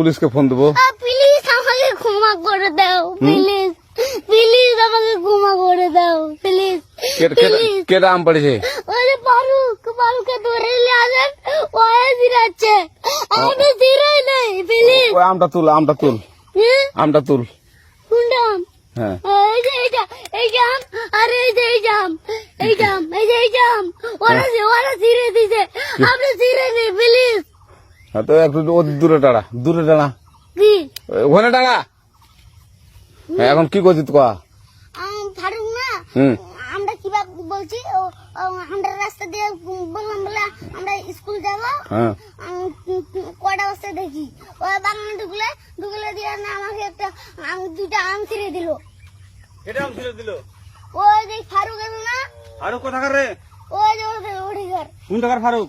পুলিশকে ফোন দেবো প্লিজ আমাকে ক্ষমা করে দাও প্লিজ প্লিজ আমাকে ক্ষমা করে দাও প্লিজ কে- কে- প্লিজ কেটা আম পড়েছে ওই যে ফারুক ফারুককে ধরে নিয়ে আসেন ও জিরাচ্ছে আমি জিরাই নেই প্লিজ ওই আমটা তুল আমটা তুল আমটা তুল কোনটা আম? হ্যাঁ এই যে এইটা এই জাম আর এই যে এই জাম এই জাম এই যে এই জাম ওরা ওরা জিরে দিছে আপনি জিরে নেই প্লিজ হ্যাঁ, তো একটু দূরে দাঁড়া দূরে দাঁড়া কি? ওখানে দাঁড়া হ্যাঁ, এখন কি করছিস তো আম, ফারুক না আমরা কীভাবে বলছি ও, ও, আমরা রাস্তা দিয়ে বললাম বলে আমরা স্কুল যাব। হ্যাঁ। আম, কটা বস্তা দেখি। ও বাগানে ঢুকলে ঢুকলে দিয়ে না আমাকে একটা আম দুইটা আম ছিঁড়ে দিল। এটা আম ছিঁড়ে দিল? ওই যে ফারুক এলো না আরও কোথাকার রে? ওই যে ওঠে ঘর কোন টাকার ফারুক?